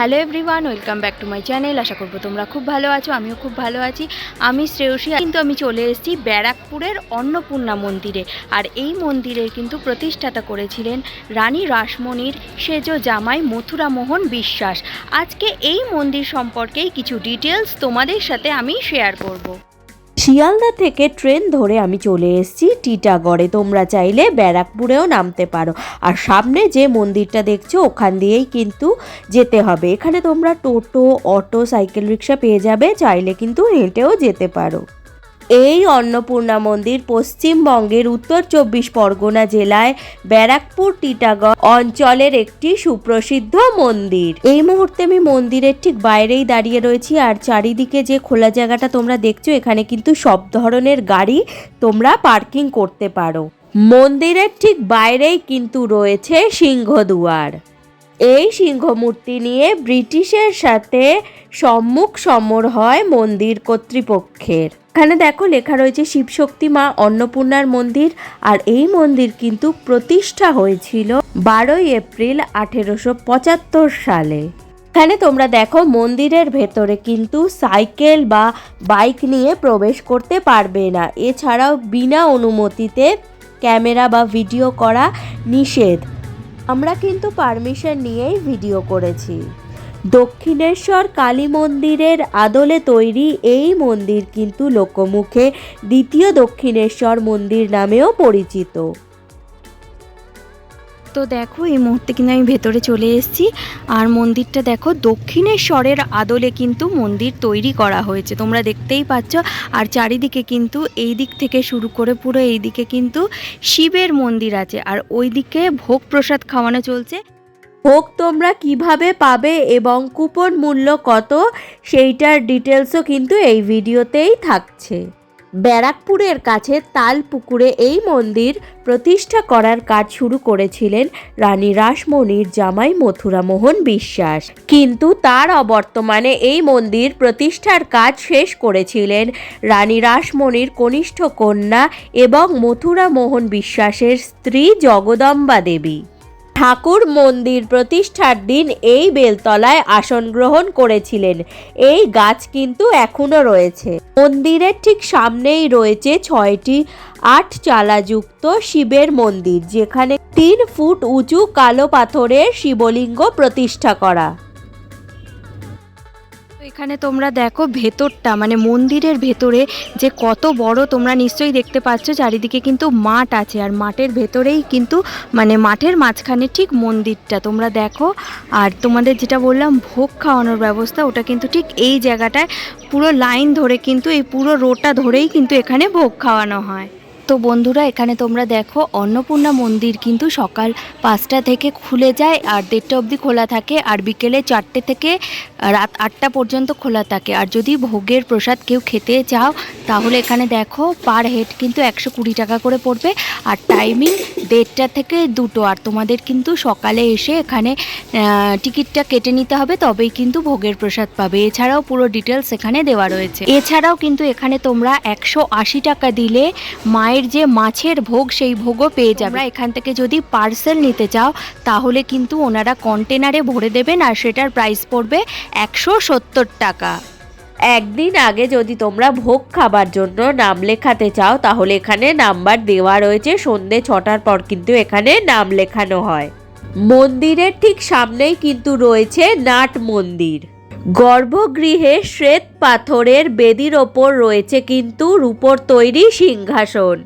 Hello everyone, welcome back to my channel. আশা করব তোমরা খুব ভালো আছো, আমিও খুব ভালো আছি। আমি শ্রেয়সী, কিন্তু আমি চলে এসেছি ব্যারাকপুরের অন্নপূর্ণা মন্দিরে। আর এই মন্দিরের কিন্তু প্রতিষ্ঠাতা করেছিলেন রানী রাসমণির সেজ জামাই মথুরা মোহন বিশ্বাস। আজকে এই মন্দির সম্পর্কেই কিছু ডিটেলস তোমাদের সাথে আমি শেয়ার করব। শিয়ালদা থেকে ট্রেন ধরে আমি চলে এসেছি টিটাগড়ে। তোমরা চাইলে ব্যারাকপুরেও নামতে পারো। আর সামনে যে মন্দিরটা দেখছ, ওখান দিয়েই কিন্তু যেতে হবে। এখানে তোমরা টোটো, অটো, সাইকেল, রিক্সা পেয়ে যাবে। চাইলে কিন্তু হেঁটেও যেতে পারো। এই অন্নপূর্ণা মন্দির পশ্চিমবঙ্গের উত্তর চব্বিশ পরগনা জেলায় ব্যারাকপুর টিটাগড় অঞ্চলের একটি সুপ্রসিদ্ধ মন্দির। এই মুহূর্তে আমি মন্দিরের ঠিক বাইরেই দাঁড়িয়ে রয়েছি আর চারিদিকে যে খোলা জায়গাটা তোমরা দেখছ, এখানে কিন্তু সব ধরনের গাড়ি তোমরা পার্কিং করতে পারো। মন্দিরের ঠিক বাইরেই কিন্তু রয়েছে সিংহদুয়ার। এই সিংহমূর্তি নিয়ে ব্রিটিশের সাথে সম্মুখ সমর হয় মন্দির কর্তৃপক্ষের। এখানে দেখো লেখা রয়েছে শিবশক্তি মা অন্নপূর্ণার মন্দির, আর এই মন্দির কিন্তু প্রতিষ্ঠা হয়েছিল বারোই এপ্রিল আঠেরোশো পঁচাত্তর সালে। এখানে তোমরা দেখো মন্দিরের ভেতরে কিন্তু সাইকেল বা বাইক নিয়ে প্রবেশ করতে পারবে না। এছাড়াও বিনা অনুমতিতে ক্যামেরা বা ভিডিও করা নিষেধ। আমরা কিন্তু পারমিশন নিয়েই ভিডিও করেছি। দক্ষিণেশ্বর কালী মন্দিরের আদলে তৈরি এই মন্দির কিন্তু লোকমুখে দ্বিতীয় দক্ষিণেশ্বর মন্দির নামেও পরিচিত। তো দেখো, এই মুহূর্তে কিন্তু আমি ভেতরে চলে এসেছি। আর মন্দিরটা দেখো, দক্ষিণেশ্বরের আদলে কিন্তু মন্দির তৈরি করা হয়েছে। তোমরা দেখতেই পাচ্ছ। আর চারিদিকে কিন্তু এই দিক থেকে শুরু করে পুরো এই দিকে কিন্তু শিবের মন্দির আছে। আর ওই দিকে ভোগ প্রসাদ খাওয়ানো চলছে। ভোগ তোমরা কীভাবে পাবে এবং কুপন মূল্য কত, সেইটার ডিটেলসও কিন্তু এই ভিডিওতেই থাকছে। ব্যারাকপুরের কাছে তালপুকুরে এই মন্দির প্রতিষ্ঠা করার কাজ শুরু করেছিলেন রানী রাসমণির জামাই মথুরামোহন বিশ্বাস। কিন্তু তার অবর্তমানে এই মন্দির প্রতিষ্ঠার কাজ শেষ করেছিলেন রানী রাসমণির কনিষ্ঠ কন্যা এবং মথুরামোহন বিশ্বাসের স্ত্রী জগদম্বা দেবী। ঠাকুর মন্দির প্রতিষ্ঠার দিন এই বেলতলায় আসন গ্রহণ করেছিলেন। এই গাছ কিন্তু এখনও রয়েছে। মন্দিরের ঠিক সামনেই রয়েছে ছয়টি আট চালাযুক্ত শিবের মন্দির, যেখানে তিন ফুট উঁচু কালো পাথরের শিবলিঙ্গ প্রতিষ্ঠা করা। এখানে তোমরা দেখো ভেতরটা মানে মন্দিরের ভেতরে যে কত বড় তোমরা নিশ্চয়ই দেখতে পাচ্ছ, চারিদিকে কিন্তু মাঠ আছে। আর মাঠের ভেতরেই কিন্তু মানে মাঠের মাঝখানে ঠিক মন্দিরটা, তোমরা দেখো। আর তোমাদের যেটা বললাম, ভোগ খাওয়ানোর ব্যবস্থা, ওটা কিন্তু ঠিক এই জায়গাটায় পুরো লাইন ধরে কিন্তু, এই পুরো রোডটা ধরেই কিন্তু এখানে ভোগ খাওয়ানো হয়। তো বন্ধুরা, এখানে তোমরা দেখো, অন্নপূর্ণা মন্দির কিন্তু সকাল পাঁচটা থেকে খুলে যায় আর দেড়টা অবধি খোলা থাকে আর বিকেলে চারটে থেকে রাত আটটা পর্যন্ত খোলা থাকে। আর যদি ভোগের প্রসাদ কেউ খেতে চাও, তাহলে এখানে দেখো, পার হেড কিন্তু একশো কুড়ি টাকা করে পড়বে। আর টাইমিং দেড়টা থেকে দুটো। আর তোমাদের কিন্তু সকালে এসে এখানে টিকিটটা কেটে নিতে হবে, তবেই কিন্তু ভোগের প্রসাদ পাবে। এছাড়াও পুরো ডিটেলস এখানে দেওয়া রয়েছে। এছাড়াও কিন্তু এখানে তোমরা একশো আশি টাকা দিলে মায়ের যে মাছের ভোগ সেই ভোগও পেয়ে যাবে। তোমরা এখান থেকে যদি পার্সেল নিতে চাও তাহলে কিন্তু ওনারা কন্টেনারে ভরে দেবেন আর সেটার প্রাইস পড়বে একশো সত্তর টাকা। একদিন আগে যদি তোমরা ভোগ খাবার জন্য নাম লেখাতে চাও তাহলে এখানে নাম্বার দেওয়া রয়েছে। সন্ধে ছটার পর কিন্তু এখানে নাম লেখানো হয়। মন্দিরের ঠিক সামনেই কিন্তু রয়েছে নাট মন্দির। গর্ভগৃহে শ্বেত পাথরের বেদির ওপর রয়েছে কিন্তু রূপোর তৈরি সিংহাসন।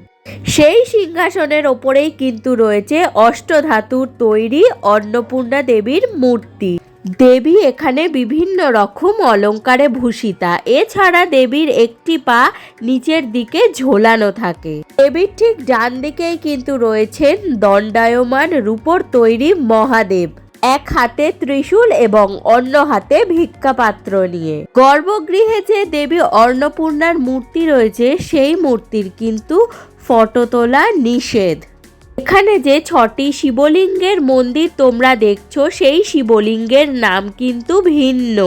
সেই সিংহাসনের ওপরেই কিন্তু রয়েছে অষ্টধাতুর তৈরি অন্নপূর্ণা দেবীর মূর্তি। দেবী এখানে বিভিন্ন রকম অলঙ্কারে ভূষিতা। এছাড়া দেবীর একটি পা নিচের দিকে ঝোলানো থাকে। দেবীর ঠিক ডান দিকেই কিন্তু রয়েছেন দণ্ডায়মান রূপোর তৈরি মহাদেব। এক হাতে ত্রিশূল এবং অন্য হাতে ভিক্ষাপাত্র নিয়ে। গর্ভগৃহে যে দেবী অন্নপূর্ণার মূর্তি রয়েছে, সেই মূর্তির কিন্তু ফটো তোলা নিষেধ। এখানে যে ছটি শিবলিঙ্গের মন্দির তোমরা দেখছ, সেই শিবলিঙ্গের নাম কিন্তু ভিন্ন।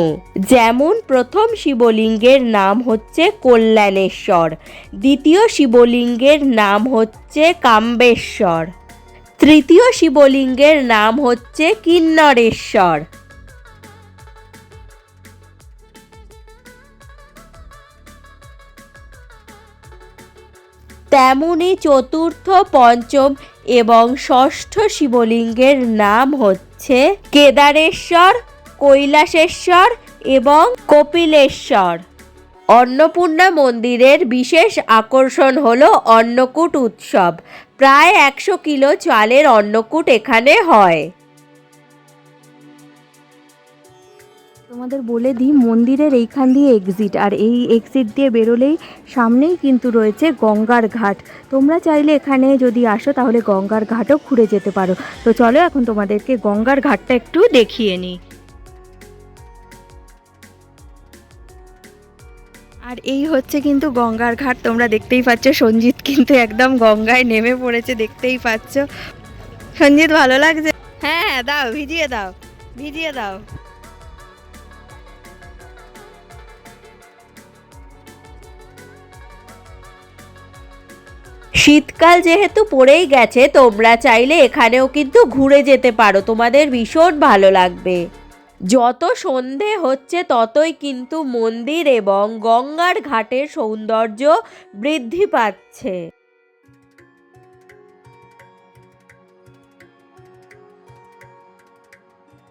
যেমন প্রথম শিবলিঙ্গের নাম হচ্ছে কল্যাণেশ্বর, দ্বিতীয় শিবলিঙ্গের নাম হচ্ছে কাম্বেশ্বর। তৃতীয় শিবলিঙ্গের নাম হচ্ছে কিন্নরেশ্বর। তেমনি চতুর্থ, পঞ্চম এবং ষষ্ঠ শিবলিঙ্গের নাম হচ্ছে কেদারেশ্বর, কৈলাসেশ্বর এবং কপিলেশ্বর। অন্নপূর্ণা মন্দিরের বিশেষ আকর্ষণ হল অন্নকূট উৎসব। প্রায় একশো কিলো চালের অন্নকূট এখানে হয়। তোমাদের বলে দিই, মন্দিরের এইখান দিয়ে এক্সিট আর এই এক্সিট দিয়ে বেরোলেই সামনেই কিন্তু রয়েছে গঙ্গার ঘাট। তোমরা চাইলে এখানে যদি আসো, তাহলে গঙ্গার ঘাটও ঘুরে যেতে পারো। তো চলো এখন তোমাদেরকে গঙ্গার ঘাটটা একটু দেখিয়ে নিই। আর এই হচ্ছে কিন্তু গঙ্গার ঘাট, তোমরা দেখতেই পাচ্ছ, সঞ্জিত কিন্তু একদম গঙ্গায় নেমে পড়েছে, দেখতেই পাচ্ছ। সঞ্জিত, ভালো লাগছে? হ্যাঁ হ্যাঁ দাও, ভিজিয়ে দাও ভিজিয়ে দাও। শীতকাল যেহেতু পড়েই গেছে, তোমরা চাইলে এখানেও কিন্তু ঘুরে যেতে পারো, তোমাদের ভীষণ ভালো লাগবে। যত সন্ধে হচ্ছে ততই কিন্তু মন্দির এবং গঙ্গার ঘাটের সৌন্দর্য বৃদ্ধি পাচ্ছে।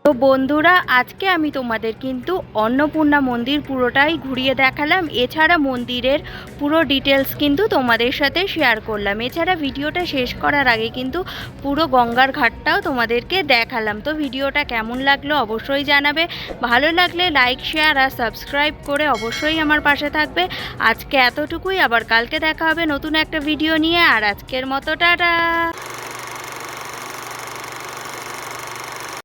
তো বন্ধুরা, আজকে আমি তোমাদের কিন্তু অন্নপূর্ণা মন্দির পুরোটাই ঘুরিয়ে দেখালাম। এছাড়া মন্দিরের পুরো ডিটেলস কিন্তু তোমাদের সাথে শেয়ার করলাম। এছাড়া ভিডিওটা শেষ করার আগে কিন্তু পুরো গঙ্গার ঘাটটাও তোমাদেরকে দেখালাম। তো ভিডিওটা কেমন লাগল অবশ্যই জানাবে। ভালো লাগলে লাইক শেয়ার আর সাবস্ক্রাইব করে অবশ্যই আমার পাশে থাকবে। আজকে এতটুকুই। আবার কালকে দেখা হবে নতুন একটা ভিডিও নিয়ে। আর আজকের মতো, টাটা!